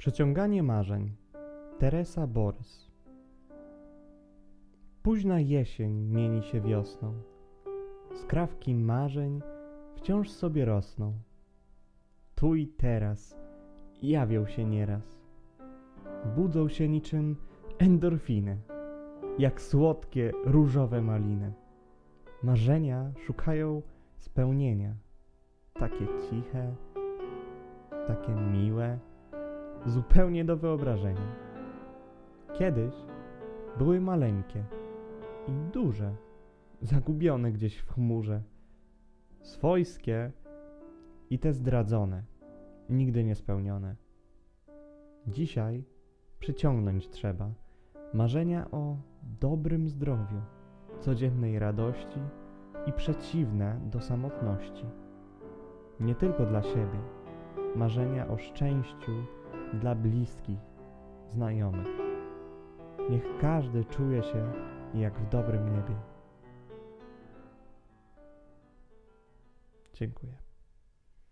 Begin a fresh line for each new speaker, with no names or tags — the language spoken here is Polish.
Przeciąganie marzeń. Teresa Borys. Późna jesień mieni się wiosną. Skrawki marzeń wciąż sobie rosną. Tu i teraz jawią się nieraz. Budzą się niczym endorfiny, jak słodkie różowe maliny. Marzenia szukają spełnienia. Takie ciche, takie miłe, zupełnie do wyobrażenia. Kiedyś były maleńkie i duże, zagubione gdzieś w chmurze, swojskie i te zdradzone, nigdy nie spełnione. Dzisiaj przyciągnąć trzeba marzenia o dobrym zdrowiu, codziennej radości i przeciwne do samotności. Nie tylko dla siebie, marzenia o szczęściu dla bliskich, znajomych. Niech każdy czuje się jak w dobrym niebie. Dziękuję.